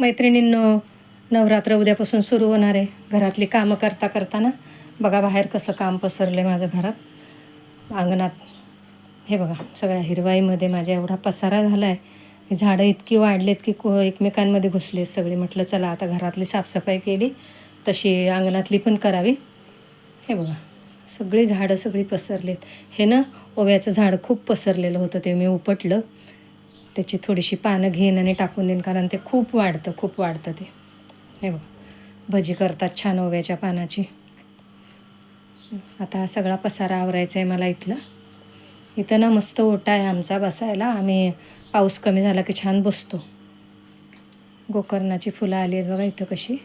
मैत्रिणींनो नवरात्र उद्यापासून सुरू होणार आहे. घरातली कामं करता करताना बघा बाहेर कसं काम पसरलं आहे माझं घरात. अंगणात हे बघा सगळ्या हिरवाईमध्ये माझ्या एवढा पसारा झाला आहे झाडं इतकी वाढलेत की को एकमेकांमध्ये घुसले सगळे. म्हटलं चला आता घरातली साफसफाई केली तशी अंगणातली पण करावी. हे बघा सगळी झाडं सगळी पसरलेत. हे ना ओव्याचं झाड खूप पसरलेलं होतं ते मी उपटलं. त्याची थोडीशी पानं घेईन आणि टाकून देईन कारण ते खूप वाढतं खूप वाढतं ते. हे बघ भजी करतात छान ओव्याच्या पानाची. आता हा सगळा पसारा आवरायचा आहे मला इथला. इथं ना मस्त ओटा आहे आमचा बसायला. आम्ही पाऊस कमी झाला की छान बसतो. गोकर्णाची फुलं आली आहेत बघा इथं कशी.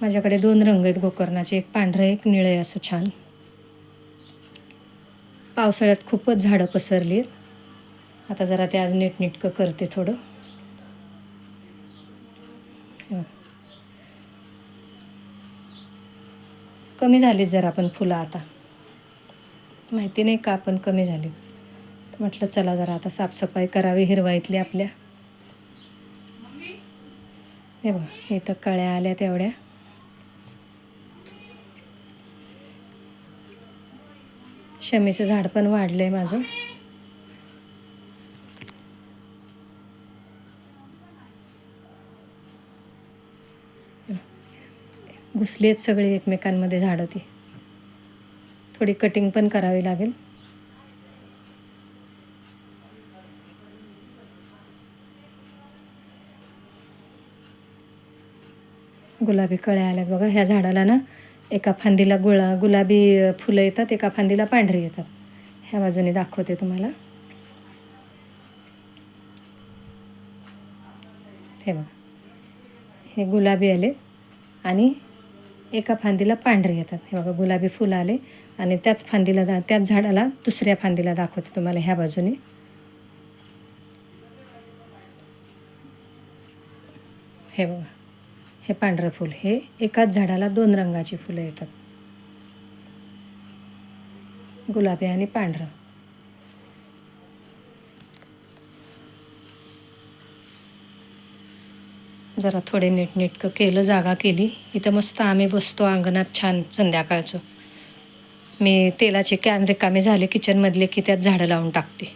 माझ्याकडे दोन रंग आहेत गोकर्णाचे एक पांढरं एक निळे आहे असं छान. पावसाळ्यात खूपच झाडं पसरली आहेत आता जरा ते आज नीटनीटकं करते थोडं. कमी झालीत जरा पण फुलं आता. माहिती नाही का पण कमी झाली. म्हटलं चला जरा आता साफसफाई करावी हिरवाईतली आपल्या. हे बघ इथं कळ्या आल्या तेवढ्या. शमीचं झाड पण वाढलंय माझं. घुसली आहेत सगळी एकमेकांमध्ये झाडं ती. थोडी कटिंग पण करावी लागेल. गुलाबी कळ्या आल्यात बघा ह्या झाडाला ना एका फांदीला गुळा गुलाबी फुलं येतात एका फांदीला पांढरी येतात. ह्या बाजूने दाखवते तुम्हाला. हे बघा. हे गुलाबी आले आणि एका फांदीला पांढरे येतात. हे बघा गुलाबी फुलं आले आणि त्याच फांदीला दा त्याच झाडाला दुसऱ्या फांदीला दाखवते तुम्हाला ह्या बाजूने. हे बघा हे पांढरं फूल हे एकाच झाडाला दोन रंगाची फुलं येतात. गुलाबी आणि पांढरं. जरा थोडे नीटनेटकं केलं जागा केली. इथं मस्त आम्ही बसतो अंगणात छान संध्याकाळचं. मी तेलाचे कॅन रिकामे झाले किचनमधले की त्यात झाडं लावून टाकते.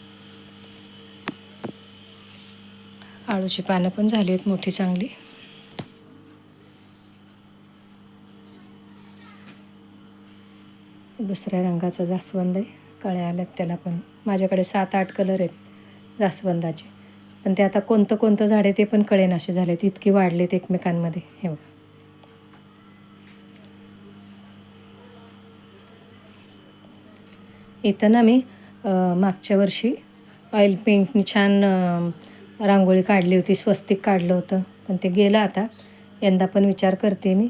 आळूची पानं पण झाली आहेत मोठी चांगली. दुसऱ्या रंगाचा जास्वंद आहे. कळ्या आल्यात त्याला पण. माझ्याकडे सात आठ कलर आहेत जास्वंदाचे. पण ते आता कोणतं कोणतं झाड आहे ते पण कळेनासे झालेत. इतकी वाढलेत एकमेकांमध्ये. हे बघा. इथं ना मी मागच्या वर्षी ऑइल पेंटनी छान रांगोळी काढली होती. स्वस्तिक काढलं होतं. पण ते गेलं आता. यंदा पण विचार करते मी.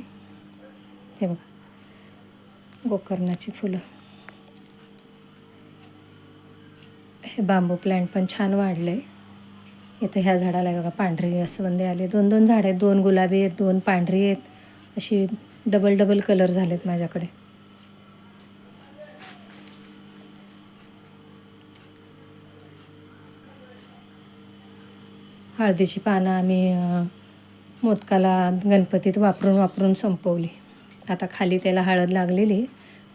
हे बघा. गोकर्णाची फुलं. हे बांबू प्लांट पण छान वाढलं आहे इथं ह्या झाडाला बघा पांढरी जास्वंदी आले. दोन दोन झाड आहेत. दोन गुलाबी आहेत दोन पांढरी आहेत. अशी डबल डबल कलर झालेत माझ्याकडे. हळदीची पानं आम्ही मोदकाला गणपतीत वापरून वापरून संपवली. आता खाली त्याला हळद लागलेली.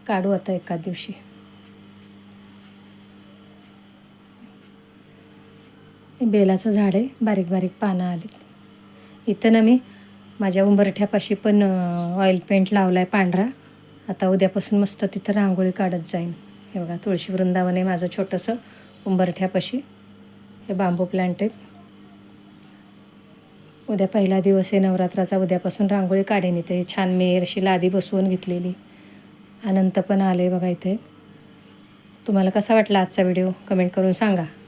काढू आता एका दिवशी. हे बेलाचं झाड आहे. बारीक बारीक पानं आली इथं ना मी माझ्या उंबरठ्यापाशी पण ऑइल पेंट लावला आहे पांढरा. आता उद्यापासून मस्त तिथं रांगोळी काढत जाईन. हे बघा तुळशी वृंदावन आहे माझं छोटंसं उंबरठ्यापाशी. हे बांबू प्लांट आहेत. उद्या पहिला दिवस आहे नवरात्राचा. उद्यापासून रांगोळी काढेन इथे. छान मेर अशी लादी बसवून घेतलेली. अनंत पण आले बघा इथे. तुम्हाला कसा वाटला आजचा व्हिडिओ? कमेंट करून सांगा.